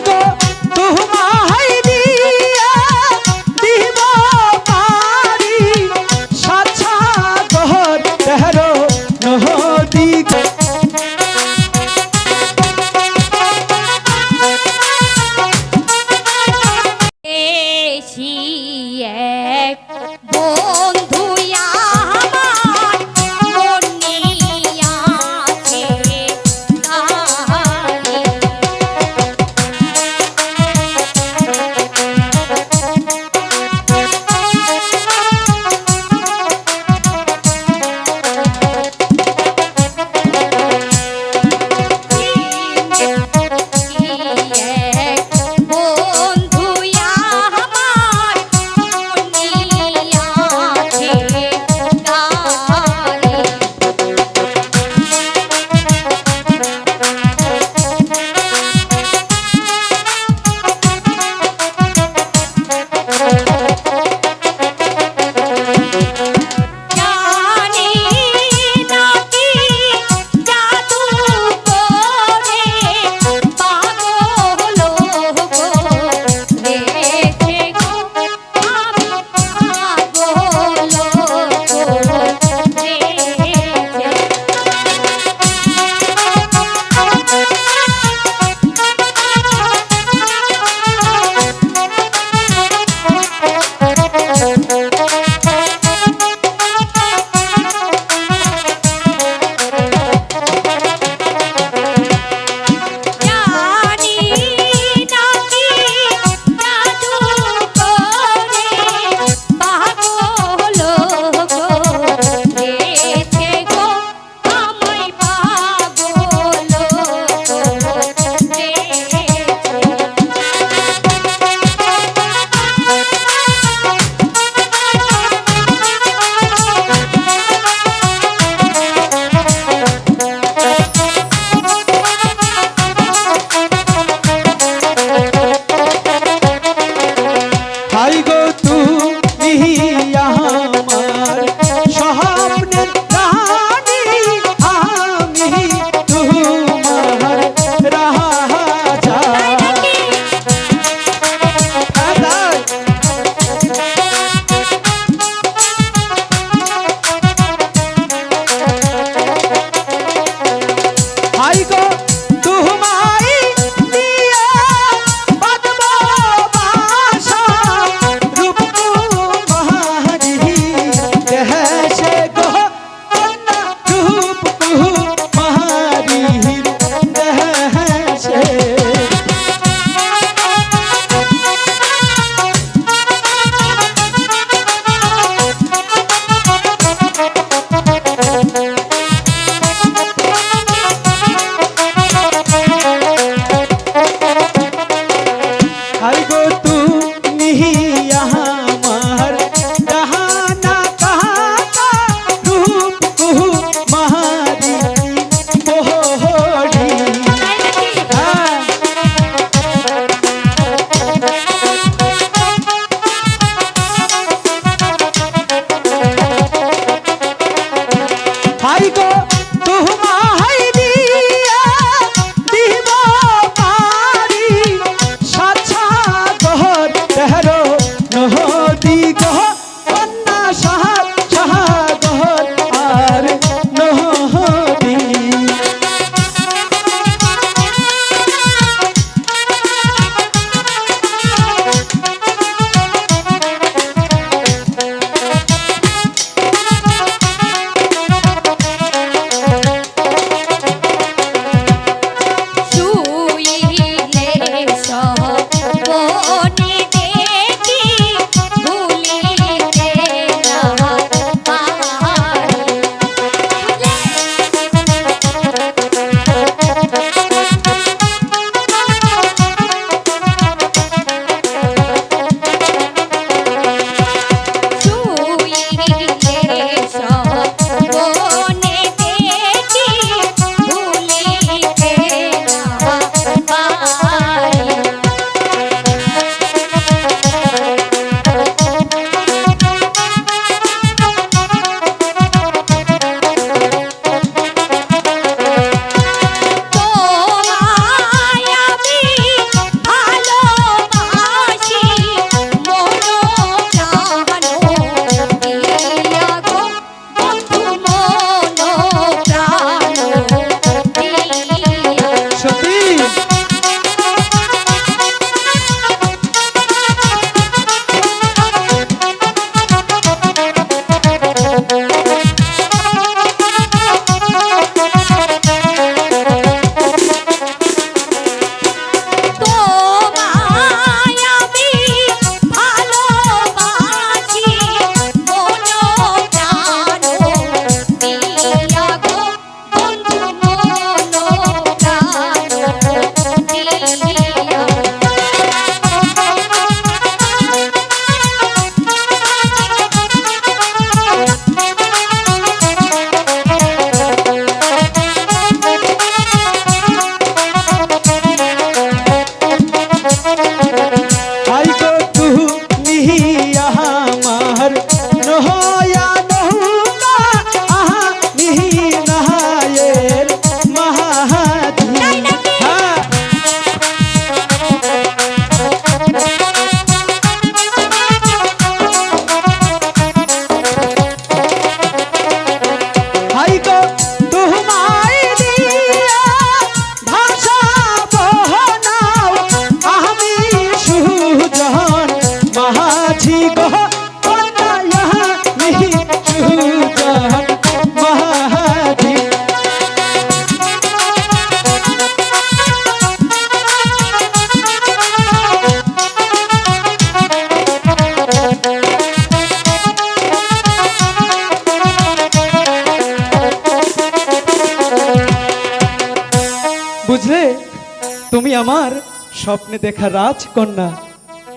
이거 আমার স্বপ্নে দেখা রাজকন্যা।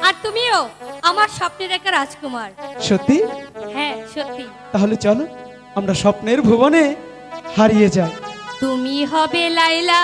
আর তুমিও আমার স্বপ্নের দেখা রাজকুমার। সত্যি? হ্যাঁ সত্যি। তাহলে চলো আমরা স্বপ্নের ভুবনে হারিয়ে যাই। তুমি হবে লাইলা